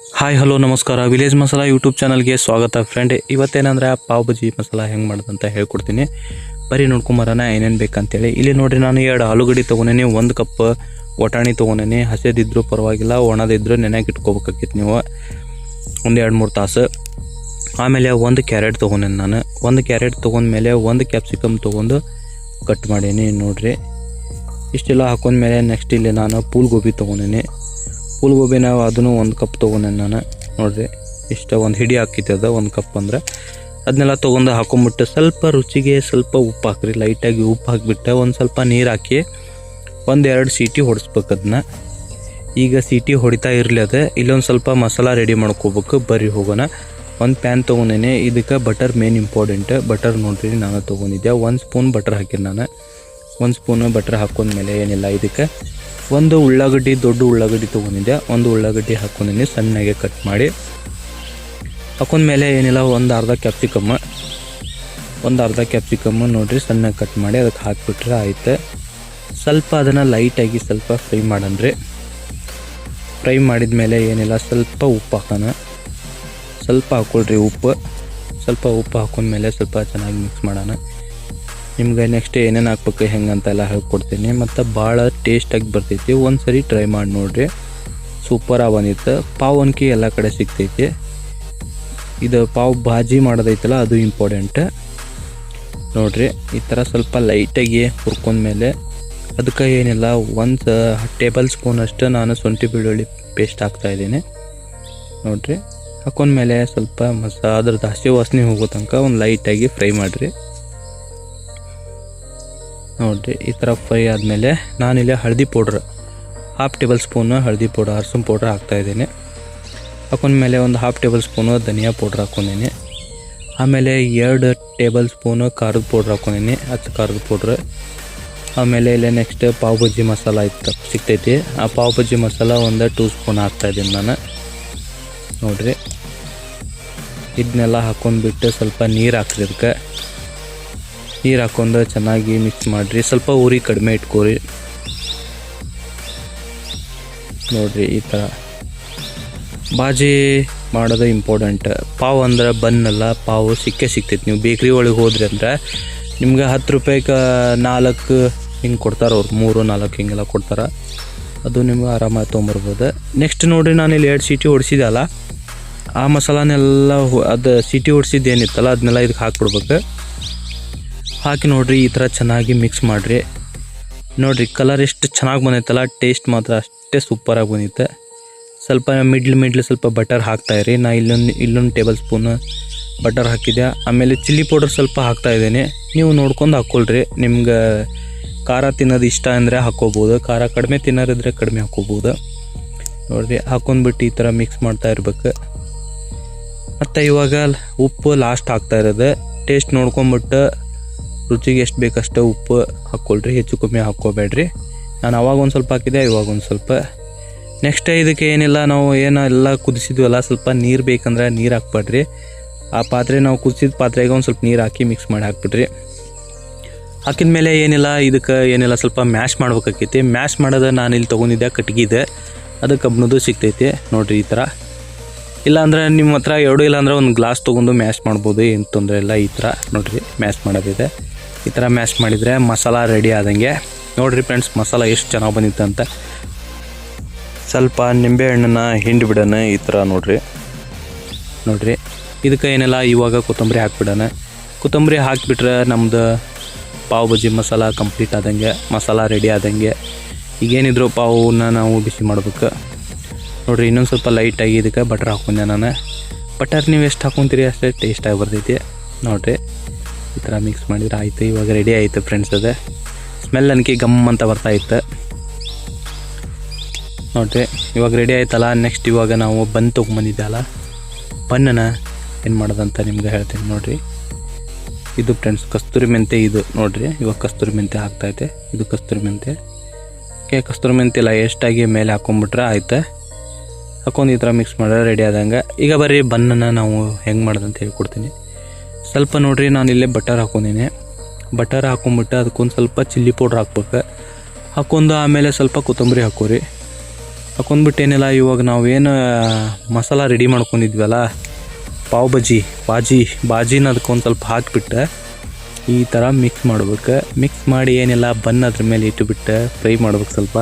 Hi hello ನಮಸ್ಕಾರ. Village masala YouTube ಚಾನಲ್ಗೆ ಸ್ವಾಗತ ಫ್ರೆಂಡ್ ಇವತ್ತೇನಂದ್ರೆ ಪಾವ್ ಬಜಿ ಮಸಾಲ ಹೆಂಗೆ ಮಾಡೋದಂತ ಹೇಳ್ಕೊಡ್ತೀನಿ. ಬರೀ ನೋಡ್ಕೊಂಬರೋಣ, ಏನೇನು ಬೇಕಂತೇಳಿ. ಇಲ್ಲಿ ನೋಡ್ರಿ ನಾನು ಎರಡು ಆಲೂಗಡ್ಡೆ ತೊಗೊಂಡೇನಿ, ಒಂದು ಕಪ್ ಒಟಾಣಿ ತೊಗೊಂಡೇನಿ. ಹಸಿದಿದ್ರು ಪರವಾಗಿಲ್ಲ, ಒಣದಿದ್ರು ನೆನೆಗೆ ಇಟ್ಕೋಬೇಕಾಗಿತ್ತು ನೀವು. ಒಂದು ಎರಡು ಮೂರು ತಾಸು. ಆಮೇಲೆ ಒಂದು ಕ್ಯಾರೆಟ್ ತೊಗೊಂಡೇನಿ ನಾನು. ಒಂದು ಕ್ಯಾರೆಟ್ ತೊಗೊಂಡ್ಮೇಲೆ ಒಂದು ಕ್ಯಾಪ್ಸಿಕಮ್ ತೊಗೊಂಡು ಕಟ್ ಮಾಡೇನಿ, ನೋಡಿರಿ. ಇಷ್ಟೆಲ್ಲ ಹಾಕೊಂಡ್ಮೇಲೆ ನೆಕ್ಸ್ಟ್ ಇಲ್ಲಿ ನಾನು ಪೂಲ್ ಗೋಬಿ ತೊಗೊಂಡೇನಿ. ಫುಲ್ ನಾವು ಅದನ್ನು ಒಂದು ಕಪ್ ತೊಗೊಂಡೆ ನಾನು. ನೋಡಿರಿ, ಇಷ್ಟ ಒಂದು ಹಿಡಿ ಹಾಕಿತ್ತು ಅದು, ಒಂದು ಕಪ್ ಅಂದ್ರೆ. ಅದನ್ನೆಲ್ಲ ತೊಗೊಂಡು ಹಾಕೊಂಬಿಟ್ಟು ಸ್ವಲ್ಪ ರುಚಿಗೆ ಸ್ವಲ್ಪ ಉಪ್ಪು ಹಾಕ್ರಿ. ಲೈಟಾಗಿ ಉಪ್ಪು ಹಾಕಿಬಿಟ್ಟು, ಒಂದು ಸ್ವಲ್ಪ ನೀರು ಹಾಕಿ ಒಂದೆರಡು ಸೀಟಿ ಹೊಡಿಸ್ಬೇಕು ಅದನ್ನ ಈಗ ಸೀಟಿ ಹೊಡಿತಾ ಇರಲಿ ಅದು, ಇಲ್ಲೊಂದು ಸ್ವಲ್ಪ ಮಸಾಲ ರೆಡಿ ಮಾಡ್ಕೋಬೇಕು, ಬರ್ರಿ ಹೋಗೋಣ. ಒಂದು ಪ್ಯಾನ್ ತೊಗೊಂಡೇನೆ, ಇದಕ್ಕೆ ಬಟರ್ ಮೇನ್ ಇಂಪಾರ್ಟೆಂಟ್ ಬಟರ್ ನೋಡ್ರಿ, ನಾನು ತೊಗೊಂಡಿದ್ದೆ. ಒಂದು ಸ್ಪೂನ್ ಬಟರ್ ಹಾಕಿರಿ ನಾನು. ಒಂದು ಸ್ಪೂನು ಬಟರ್ ಹಾಕೊಂಡ್ಮೇಲೆ ಏನಿಲ್ಲ, ಇದಕ್ಕೆ ಒಂದು ಉಳ್ಳಾಗಡ್ಡಿ, ದೊಡ್ಡ ಉಳ್ಳಾಗಡ್ಡಿ ತೊಗೊಂಡಿದ್ದೆ. ಒಂದು ಉಳ್ಳಾಗಡ್ಡಿ ಹಾಕೊಂಡಿನಿ, ಸಣ್ಣಗೆ ಕಟ್ ಮಾಡಿ. ಹಾಕೊಂಡ್ಮೇಲೆ ಏನಿಲ್ಲ, ಒಂದು ಅರ್ಧ ಕ್ಯಾಪ್ಸಿಕಮ್ಮ ಒಂದು ಅರ್ಧ ಕ್ಯಾಪ್ಸಿಕಮ್ಮ ನೋಡಿರಿ, ಸಣ್ಣಗೆ ಕಟ್ ಮಾಡಿ ಅದಕ್ಕೆ ಹಾಕಿಬಿಟ್ರೆ ಆಯ್ತು. ಸ್ವಲ್ಪ ಅದನ್ನು ಲೈಟಾಗಿ ಸ್ವಲ್ಪ ಫ್ರೈ ಮಾಡನ್ರಿ ಫ್ರೈ ಮಾಡಿದ ಮೇಲೆ ಏನಿಲ್ಲ, ಸ್ವಲ್ಪ ಉಪ್ಪು ಹಾಕೋಣ. ಸ್ವಲ್ಪ ಹಾಕ್ಕೊಳ್ರಿ ಉಪ್ಪು. ಸ್ವಲ್ಪ ಉಪ್ಪು ಹಾಕೊಂಡ್ಮೇಲೆ ಸ್ವಲ್ಪ ಚೆನ್ನಾಗಿ ಮಿಕ್ಸ್ ಮಾಡೋಣ. ನಿಮ್ಗೆ ನೆಕ್ಸ್ಟ್ ಏನೇನು ಹಾಕ್ಬೇಕು ಹೆಂಗೆ ಅಂತೆಲ್ಲ ಹೇಳ್ಕೊಡ್ತೀನಿ. ಮತ್ತು ಭಾಳ ಟೇಸ್ಟಾಗಿ ಬರ್ತೈತಿ. ಒಂದು ಸರಿ ಟ್ರೈ ಮಾಡಿ ನೋಡಿರಿ. ಸೂಪರಾಗಿ ಬಂದಿತ್ತು. ಪಾವ್ ಅನ್ಕಿ ಎಲ್ಲ ಕಡೆ ಸಿಗ್ತೈತಿ. ಇದು ಪಾವ್ ಭಾಜಿ ಮಾಡೋದೈತಲ್ಲ, ಅದು ಇಂಪಾರ್ಟೆಂಟ್ ನೋಡಿರಿ, ಈ ಥರ ಸ್ವಲ್ಪ ಲೈಟಾಗಿ ಹುರ್ಕೊಂಡ್ಮೇಲೆ ಅದಕ್ಕೆ ಏನಿಲ್ಲ, ಒಂದು ಟೇಬಲ್ ಸ್ಪೂನ್ ಅಷ್ಟು ನಾನು ಶುಂಠಿ ಬೆಳ್ಳುಳ್ಳಿ ಪೇಸ್ಟ್ ಹಾಕ್ತಾಯಿದ್ದೀನಿ ನೋಡಿರಿ, ಹಾಕೊಂಡ ಹಾಕೊಂಡ್ಮೇಲೆ ಸ್ವಲ್ಪ ಮಸ ಅದ್ರದ್ದು ಹಸಿ ವಾಸನೆ ಹೋಗೋ ತನಕ ಒಂದು ಲೈಟಾಗಿ ಫ್ರೈ ಮಾಡಿರಿ. ನೋಡಿರಿ, ಈ ಥರ ಫ್ರೈ ಆದಮೇಲೆ ನಾನಿಲ್ಲಿ ಹಳದಿ ಪೌಡ್ರ್ ಹಾಫ್ ಟೇಬಲ್ ಸ್ಪೂನು ಹಳದಿ ಪೌಡ್ರ್ ಅರ್ಸಿನ ಪೌಡ್ರ್ ಹಾಕ್ತಾಯಿದ್ದೀನಿ ಹಾಕೊಂಡ್ಮೇಲೆ ಒಂದು ಹಾಫ್ ಟೇಬಲ್ ಸ್ಪೂನು ಧನಿಯಾ ಪೌಡ್ರ್ ಹಾಕ್ಕೊಂಡಿನಿ ಆಮೇಲೆ ಎರಡು ಟೇಬಲ್ ಸ್ಪೂನು ಖಾರದ ಪೌಡ್ರ್ ಹಾಕ್ಕೊಂಡಿನಿ ಹತ್ತು ಖಾರದ ಪೌಡ್ರ್ ಆಮೇಲೆ ಇಲ್ಲಿ ನೆಕ್ಸ್ಟ್ ಪಾವ್ ಬಜ್ಜಿ ಮಸಾಲ ಇತ್ತು ಸಿಗ್ತೈತಿ. ಆ ಪಾವ್ ಬಜ್ಜಿ ಮಸಾಲ ಒಂದು ಟೂ ಸ್ಪೂನ್ ಹಾಕ್ತಾಯಿದ್ದೀನಿ ನಾನು. ನೋಡಿರಿ, ಇದನ್ನೆಲ್ಲ ಹಾಕೊಂಡ್ಬಿಟ್ಟು ಸ್ವಲ್ಪ ನೀರು ಹಾಕ್ರಿ ನೀರು ಹಾಕೊಂಡು ಚೆನ್ನಾಗಿ ಮಿಕ್ಸ್ ಮಾಡಿರಿ. ಸ್ವಲ್ಪ ಉರಿ ಕಡಿಮೆ ಇಟ್ಕೋರಿ. ನೋಡಿರಿ ಈ ಥರ ಬಾಜಿ ಮಾಡೋದು ಇಂಪಾರ್ಟೆಂಟ್ ಪಾವ್ ಅಂದ್ರೆ ಬನ್ನಲ್ಲ ಪಾವು ಸಿಕ್ಕೇ ಸಿಗ್ತೈತಿ ನೀವು. ಬೇಕ್ರಿ ಒಳಗೆ ಹೋದ್ರಿ ಅಂದ್ರೆ ನಿಮ್ಗೆ ಹತ್ತು ರೂಪಾಯಿಗೆ ನಾಲ್ಕು ಹಿಂಗೆ ಕೊಡ್ತಾರೆ ಅವ್ರು. ಮೂರು, ನಾಲ್ಕು ಹಿಂಗೆಲ್ಲ ಕೊಡ್ತಾರೆ. ಅದು ನಿಮ್ಗೆ ಆರಾಮಾಗಿ ತೊಗೊಂಬರ್ಬೋದು. ನೆಕ್ಸ್ಟ್ ನೋಡಿ ನಾನು ಇಲ್ಲಿ ಎರಡು ಸೀಟಿ ಹೊಡ್ಸಿದಲ್ಲ ಆ ಮಸಾಲನೆಲ್ಲ ಅದು ಸೀಟಿ ಹೊಡ್ಸಿದ್ದು ಏನಿತ್ತಲ್ಲ ಅದನ್ನೆಲ್ಲ ಇದಕ್ಕೆ ಹಾಕ್ಬಿಡ್ಬೇಕು. ಹಾಕಿ ನೋಡ್ರಿ, ಈ ಥರ ಚೆನ್ನಾಗಿ ಮಿಕ್ಸ್ ಮಾಡಿರಿ. ನೋಡ್ರಿ ಕಲರ್ ಎಷ್ಟು ಚೆನ್ನಾಗಿ ಬಂದೈತಲ್ಲ ಟೇಸ್ಟ್ ಮಾತ್ರ ಅಷ್ಟೇ ಸೂಪರಾಗಿ ಬಂದಿತ್ತು ಸ್ವಲ್ಪ ಮಿಡ್ಲ್ ಮಿಡ್ಲ್ ಸ್ವಲ್ಪ ಬಟರ್ ಹಾಕ್ತಾಯಿರಿ ನಾ ಇಲ್ಲೊಂದು ಇಲ್ಲೊಂದು ಟೇಬಲ್ ಸ್ಪೂನ್ ಬಟರ್ ಹಾಕಿದ್ದೆ ಆಮೇಲೆ ಚಿಲ್ಲಿ ಪೌಡರ್ ಸ್ವಲ್ಪ ಹಾಕ್ತಾ ಇದ್ದೀನಿ. ನೀವು ನೋಡ್ಕೊಂಡು ಹಾಕ್ಕೊಳ್ರಿ ನಿಮ್ಗೆ ಖಾರ ತಿನ್ನೋದು ಇಷ್ಟ ಅಂದರೆ ಹಾಕ್ಕೋಬೋದು ಖಾರ ಕಡಿಮೆ ತಿನ್ನೋರಿದ್ರೆ ಕಡಿಮೆ ಹಾಕ್ಕೋಬೋದು ನೋಡ್ರಿ, ಹಾಕೊಂಡ್ಬಿಟ್ಟು ಈ ಥರ ಮಿಕ್ಸ್ ಮಾಡ್ತಾ ಇರ್ಬೇಕು. ಮತ್ತು ಇವಾಗ ಉಪ್ಪು ಲಾಸ್ಟ್ ಹಾಕ್ತಾ ಇರೋದು. ಟೇಸ್ಟ್ ನೋಡ್ಕೊಂಬಿಟ್ಟು ರುಚಿಗೆ ಎಷ್ಟು ಬೇಕಷ್ಟು ಉಪ್ಪು ಹಾಕ್ಕೊಳ್ರಿ, ಹೆಚ್ಚು ಕಮ್ಮಿ ಹಾಕ್ಕೋಬೇಡ್ರಿ. ನಾನು ಅವಾಗ ಒಂದು ಸ್ವಲ್ಪ ಹಾಕಿದೆ ಇವಾಗ ಒಂದು ಸ್ವಲ್ಪ. ನೆಕ್ಸ್ಟ್ ಇದಕ್ಕೆ ಏನಿಲ್ಲ, ನಾವು ಏನು ಎಲ್ಲ ಕುದಿಸಿದ್ವಲ್ಲ, ಸ್ವಲ್ಪ ನೀರು ಬೇಕಂದ್ರೆ ನೀರು ಹಾಕ್ಬೇಡ್ರಿ. ಆ ಪಾತ್ರೆ ನಾವು ಕುದಿಸಿದ ಪಾತ್ರೆಗೆ ಒಂದು ಸ್ವಲ್ಪ ನೀರು ಹಾಕಿ ಮಿಕ್ಸ್ ಮಾಡಿ ಹಾಕ್ಬಿಡ್ರಿ. ಹಾಕಿದ ಮೇಲೆ ಏನಿಲ್ಲ, ಇದಕ್ಕೆ ಏನಿಲ್ಲ, ಸ್ವಲ್ಪ ಮ್ಯಾಶ್ ಮಾಡ್ಬೇಕಾಕೈತಿ. ಮ್ಯಾಶ್ ಮಾಡೋದು ನಾನು ಇಲ್ಲಿ ತೊಗೊಂಡಿದ್ದೆ ಕಟ್ಗಿದೆ. ಅದು ಕಬ್ಬಿಣದ್ದು ಸಿಗ್ತೈತಿ, ನೋಡಿರಿ ಈ ಥರ ಇಲ್ಲಾಂದ್ರೆ ನಿಮ್ಮ ಹತ್ರ ಎರಡು ಇಲ್ಲಾಂದ್ರೆ ಒಂದು ಗ್ಲಾಸ್ ತೊಗೊಂಡು ಮ್ಯಾಶ್ ಮಾಡ್ಬೋದು, ಏನು ತೊಂದರೆ ಇಲ್ಲ, ಈ ಥರ ನೋಡಿರಿ ಮ್ಯಾಶ್ ಮಾಡೋದಿದೆ. ಈ ಥರ ಮ್ಯಾಶ್ ಮಾಡಿದರೆ ಮಸಾಲ ರೆಡಿ ಆದಂಗೆ. ನೋಡಿರಿ ಫ್ರೆಂಡ್ಸ್ ಮಸಾಲ ಎಷ್ಟು ಚೆನ್ನಾಗಿ ಬಂದಿತ್ತು ಅಂತ. ಸ್ವಲ್ಪ ನಿಂಬೆಹಣ್ಣನ್ನ ಹಿಂಡಿ ಬಿಡೋಣ ಈ ಥರ ನೋಡ್ರಿ. ನೋಡಿರಿ, ಇದಕ್ಕೆ ಏನೆಲ್ಲ ಇವಾಗ ಕೊತ್ತಂಬರಿ ಹಾಕ್ಬಿಡೋಣ. ಕೊತ್ತಂಬರಿ ಹಾಕಿಬಿಟ್ರೆ ನಮ್ಮದು ಪಾವ್ ಬಜ್ಜಿ ಮಸಾಲ ಕಂಪ್ಲೀಟ್ ಆದಂಗೆ, ಮಸಾಲ ರೆಡಿ ಆದಂಗೆ. ಈಗೇನಿದ್ರು ಪಾವನ್ನ ನಾವು ಬಿಸಿ ಮಾಡ್ಬೇಕು. ನೋಡಿರಿ, ಇನ್ನೊಂದು ಸ್ವಲ್ಪ ಲೈಟಾಗಿ ಇದಕ್ಕೆ ಬಟರ್ ಹಾಕೊಂಡೆ ನಾನು. ಬಟರ್ ನೀವು ಎಷ್ಟು ಹಾಕೊತೀರಿ ಅಷ್ಟೇ ಟೇಸ್ಟಾಗಿ ಬರ್ತೈತಿ. ನೋಡ್ರಿ. ಈ ಥರ ಮಿಕ್ಸ್ ಮಾಡಿದ್ರೆ ಆಯಿತು, ಇವಾಗ ರೆಡಿ ಆಯಿತು ಫ್ರೆಂಡ್ಸ್ ಅದೇ. ಸ್ಮೆಲ್ ನನಗೆ ಗಮ್ ಅಂತ ಬರ್ತಾ ಇತ್ತು. ನೋಡ್ರಿ, ಇವಾಗ ರೆಡಿ ಆಯ್ತಲ್ಲ ನೆಕ್ಸ್ಟ್ ಇವಾಗ ನಾವು ಬನ್ ಅಲ್ಲ ಬನ್ನನ ಏನು ಮಾಡೋದಂತ ನಿಮ್ಗೆ ಹೇಳ್ತೀನಿ ನೋಡಿರಿ. ಇದು ಫ್ರೆಂಡ್ಸ್ ಕಸ್ತೂರಿ ಮೆಂತೆ ಇದು, ನೋಡಿರಿ, ಇವಾಗ ಕಸ್ತೂರಿ ಮೆಂತೆ ಹಾಕ್ತೈತೆ ಇದು ಕಸ್ತೂರಿ ಮೆಂತೆ. ಓಕೆ, ಕಸ್ತೂರಿ ಮೆಂತೆ ಇಲ್ಲ ಎಷ್ಟಾಗಿ ಮೇಲೆ ಹಾಕೊಂಡ್ಬಿಟ್ರೆ ಆಯ್ತು. ಹಾಕೊಂಡು ಈ ಥರ ಮಿಕ್ಸ್ ಮಾಡಿದ್ರೆ ರೆಡಿ ಆದಂಗೆ. ಈಗ ಬರ್ರಿ ಬನ್ನನ್ನು ನಾವು ಹೆಂಗೆ ಮಾಡೋದಂತ ಹೇಳ್ಕೊಡ್ತೀನಿ. ಸ್ವಲ್ಪ ನೋಡ್ರಿ, ನಾನು ಇಲ್ಲೇ ಬಟರ್ ಹಾಕೊಂಡಿನಿ. ಬಟರ್ ಹಾಕೊಂಬಿಟ್ಟು ಅದಕ್ಕೊಂದು ಸ್ವಲ್ಪ ಚಿಲ್ಲಿ ಪೌಡ್ರ್ ಹಾಕ್ಬೇಕು. ಹಾಕೊಂಡು ಆಮೇಲೆ ಸ್ವಲ್ಪ ಕೊತ್ತಂಬರಿ ಹಾಕೋರಿ. ಹಾಕೊಂಡ್ಬಿಟ್ಟು ಏನಿಲ್ಲ, ಇವಾಗ ನಾವೇನು ಮಸಾಲ ರೆಡಿ ಮಾಡ್ಕೊಂಡಿದ್ವಲ್ಲ, ಪಾವ್ ಬಜ್ಜಿ, ಬಾಜಿ, ಬಾಜಿನ ಅದಕ್ಕೊಂದು ಸ್ವಲ್ಪ ಹಾಕಿಬಿಟ್ಟು ಈ ಥರ ಮಿಕ್ಸ್ ಮಾಡ್ಬೇಕು. ಮಿಕ್ಸ್ ಮಾಡಿ ಏನಿಲ್ಲ, ಬನ್ ಅದ್ರ ಮೇಲೆ ಇಟ್ಟುಬಿಟ್ಟು ಫ್ರೈ ಮಾಡ್ಬೇಕು ಸ್ವಲ್ಪ.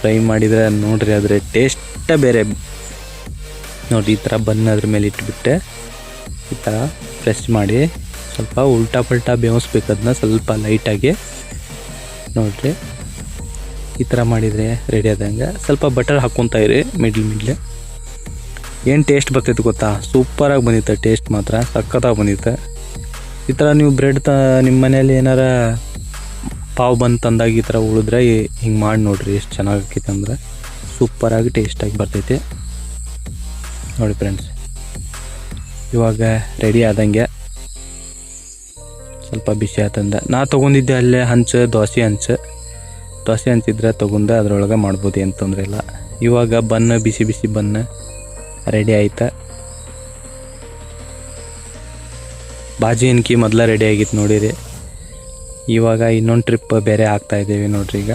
ಫ್ರೈ ಮಾಡಿದರೆ ನೋಡ್ರಿ ಆದರೆ ಟೇಸ್ಟೇ ಬೇರೆ. ನೋಡಿರಿ, ಈ ಥರ ಬನ್ ಅದ್ರ ಮೇಲೆ ಇಟ್ಬಿಟ್ಟು ಈ ಥರ ಪ್ರೆಸ್ ಮಾಡಿ ಸ್ವಲ್ಪ ಉಲ್ಟಾ ಪಲ್ಟಾ ಬೇಯಿಸ್ಬೇಕು ಅದನ್ನ ಸ್ವಲ್ಪ ಲೈಟಾಗಿ ನೋಡ್ರಿ, ಈ ಥರ ಮಾಡಿದರೆ ರೆಡಿ ಆದಂಗೆ. ಸ್ವಲ್ಪ ಬಟರ್ ಹಾಕ್ಕೊತಾ ಇರಿ ಮಿಡ್ಲ್ ಮಿಡ್ಲ್ ಏನು ಟೇಸ್ಟ್ ಬರ್ತೈತೆ ಗೊತ್ತಾ? ಸೂಪರಾಗಿ ಬಂದಿತ್ತು ಟೇಸ್ಟ್ ಮಾತ್ರ, ಸಖತ್ತಾಗಿ ಬಂದಿತ್ತು. ಈ ಥರ ನೀವು ಬ್ರೆಡ್ ತ ನಿಮ್ಮ ಮನೇಲಿ ಏನಾರ ಪಾವ್ ಬಂದು ತಂದಾಗ ಈ ಥರ ಉಳಿದ್ರೆ ಹಿಂಗೆ ಮಾಡಿ ನೋಡ್ರಿ ಎಷ್ಟು ಚೆನ್ನಾಗೈತೆ ಅಂದ್ರೆ. ಸೂಪರಾಗಿ ಟೇಸ್ಟಾಗಿ ಬರ್ತೈತಿ. ನೋಡಿ ಫ್ರೆಂಡ್ಸ್ ಇವಾಗ ರೆಡಿ ಆದಂಗೆ. ಸ್ವಲ್ಪ ಬಿಸಿ ಆತಂದ. ನಾ ತೊಗೊಂಡಿದ್ದೆ ಅಲ್ಲೇ ಹಂಚು, ದೋಸೆ ಹಂಚು. ದೋಸೆ ಹಂಚಿದ್ರೆ ತೊಗೊಂಡು ಅದರೊಳಗೆ ಮಾಡ್ಬೋದು, ಏನು ತೊಂದರೆ ಇಲ್ಲ. ಇವಾಗ ಬನ್ನ, ಬಿಸಿ ಬಿಸಿ ಬನ್ನ ರೆಡಿ ಆಯ್ತಾ? ಬಾಜಿ ಎನ್ಕಿ ಮೊದಲ ರೆಡಿ ಆಗಿತ್ತು ನೋಡಿರಿ. ಇವಾಗ ಇನ್ನೊಂದು ಟ್ರಿಪ್ ಬೇರೆ ಆಗ್ತಾ ಇದ್ದೀವಿ ನೋಡ್ರಿ ಈಗ.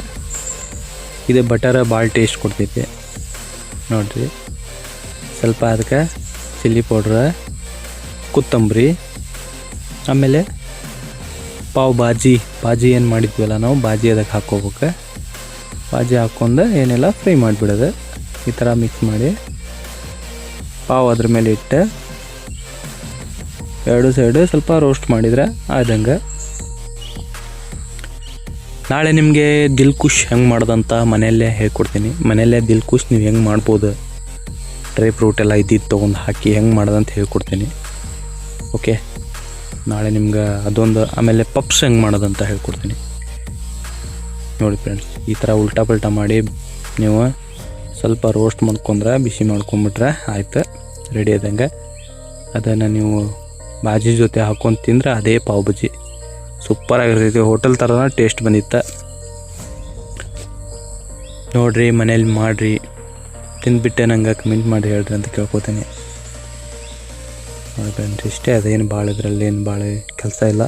ಇದು ಬಟರ್ ಭಾಳ ಟೇಸ್ಟ್ ಕೊಡ್ತೈತಿ. ನೋಡ್ರಿ. ಸ್ವಲ್ಪ ಅದಕ್ಕೆ ಚಿಲ್ಲಿ ಪೌಡ್ರ ಕೊತ್ತಂಬರಿ, ಆಮೇಲೆ ಪಾವ್ ಬಾಜಿ ಬಾಜಿ ಏನು ಮಾಡಿದ್ವಲ್ಲ ನಾವು, ಬಾಜಿ ಅದಕ್ಕೆ ಹಾಕೋಬೇಕು ಬಾಜಿ ಹಾಕ್ಕೊಂಡು ಏನೆಲ್ಲ ಫ್ರೈ ಮಾಡಿಬಿಡೋದು. ಈ ಥರ ಮಿಕ್ಸ್ ಮಾಡಿ ಪಾವ್ ಅದ್ರ ಮೇಲೆ ಇಟ್ಟು ಎರಡು ಸೈಡು ಸ್ವಲ್ಪ ರೋಸ್ಟ್ ಮಾಡಿದ್ರೆ ಆದಂಗೆ. ನಾಳೆ ನಿಮಗೆ ದಿಲ್ ಖುಷ್ ಹೆಂಗೆ ಮಾಡ್ದಂತ ಮನೆಯಲ್ಲೇ ಹೇಳ್ಕೊಡ್ತೀನಿ. ಮನೆಯಲ್ಲೇ ದಿಲ್ ಖುಷ್ ನೀವು ಹೆಂಗೆ ಮಾಡ್ಬೋದು? ಡ್ರೈ ಫ್ರೂಟ್ ಎಲ್ಲ ಇದ್ದಿದ್ದು ತೊಗೊಂಡು ಹಾಕಿ ಹೆಂಗೆ ಮಾಡೋದಂತ ಹೇಳ್ಕೊಡ್ತೀನಿ. ಓಕೆ. ನಾಳೆ ನಿಮ್ಗೆ ಅದೊಂದು, ಆಮೇಲೆ ಪಪ್ಸ್ ಹೆಂಗೆ ಮಾಡೋದಂತ ಹೇಳ್ಕೊಡ್ತೀನಿ. ನೋಡಿ ಫ್ರೆಂಡ್ಸ್ ಈ ಥರ ಉಲ್ಟಾ ಪಲ್ಟಾ ಮಾಡಿ ನೀವು ಸ್ವಲ್ಪ ರೋಸ್ಟ್ ಮಾಡ್ಕೊಂಡ್ರೆ, ಬಿಸಿ ಮಾಡ್ಕೊಂಬಿಟ್ರೆ ಆಯಿತು ರೆಡಿ ಆದಂಗೆ. ಅದನ್ನು ನೀವು ಬಾಜಿ ಜೊತೆ ಹಾಕ್ಕೊಂಡು ತಿಂದ್ರೆ ಅದೇ ಪಾವ್ ಬಜ್ಜಿ. ಸೂಪರಾಗಿರ್ತೈತಿ ಹೋಟೆಲ್ ಥರನ ಟೇಸ್ಟ್ ಬಂದಿತ್ತು. ನೋಡ್ರಿ, ಮನೇಲಿ ಮಾಡಿರಿ. ತಿಂದ್ಬಿಟ್ಟೆ ನಂಗೆ ಕಮೆಂಟ್ ಮಾಡಿ ಹೇಳ್ರಿ ಅಂತ ಕೇಳ್ಕೊತೀನಿ. ನೋಡಿ ಇಷ್ಟೇ, ಅದೇನು ಭಾಳ ಇದರಲ್ಲಿ ಏನು ಭಾಳ ಕೆಲಸ ಇಲ್ಲ.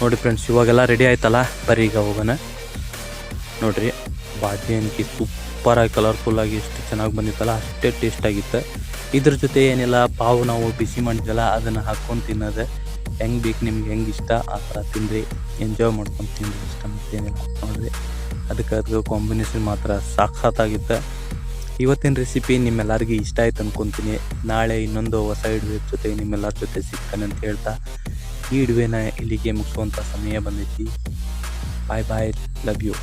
ನೋಡಿ ಫ್ರೆಂಡ್ಸ್ ಇವಾಗೆಲ್ಲ ರೆಡಿ ಆಯ್ತಲ್ಲ? ಬರೀ ಈಗ ಹೋಗೋಣ. ನೋಡ್ರಿ ಬಾಜಿ ಅನ್ಕಿ ಸೂಪರಾಗಿ ಕಲರ್ಫುಲ್ಲಾಗಿ ಎಷ್ಟು ಚೆನ್ನಾಗಿ ಬಂದಿತ್ತಲ್ಲ, ಅಷ್ಟೇ ಟೇಸ್ಟ್ ಆಗಿತ್ತು. ಇದ್ರ ಜೊತೆ ಏನಿಲ್ಲ, ಪಾವು ನಾವು ಬಿಸಿ ಮಾಡಿದ್ವಲ್ಲ, ಅದನ್ನು ಹಾಕ್ಕೊಂಡು ತಿನ್ನೋದು. ಹೆಂಗೆ ಬೇಕು ನಿಮ್ಗೆ, ಹೆಂಗೆ ಇಷ್ಟ, ಆ ಥರ ತಿನ್ನಿರಿ ಎಂಜಾಯ್ ಮಾಡ್ಕೊಂಡು ತಿನ್ನಿರಿ ಇಷ್ಟ ಮತ್ತೇನಿಲ್ಲ ನೋಡಿರಿ. ಅದಕ್ಕೆ ಅದಕ್ಕೆ ಕಾಂಬಿನೇಷನ್ ಮಾತ್ರ ಸಾಕ್ಷಾತ್ತಾಗಿತ್ತು ಇವತ್ತಿನ ರೆಸಿಪಿ ನಿಮ್ಮೆಲ್ಲರಿಗೂ ಇಷ್ಟ ಆಯ್ತು ಅಂದ್ಕೊತೀನಿ ನಾಳೆ ಇನ್ನೊಂದು ಹೊಸ ಇಡುವೆ ಜೊತೆ ನಿಮ್ಮೆಲ್ಲರ ಜೊತೆ ಸಿಗ್ತಾನೆ ಅಂತ ಹೇಳ್ತಾ, ಈ ಇಡುವೆನ ಇಲ್ಲಿಗೆ ಮುಗಿಸುವಂಥ ಸಮಯ ಬಂದೈತಿ. ಬಾಯ್ ಬಾಯ್ ಲವ್ ಯು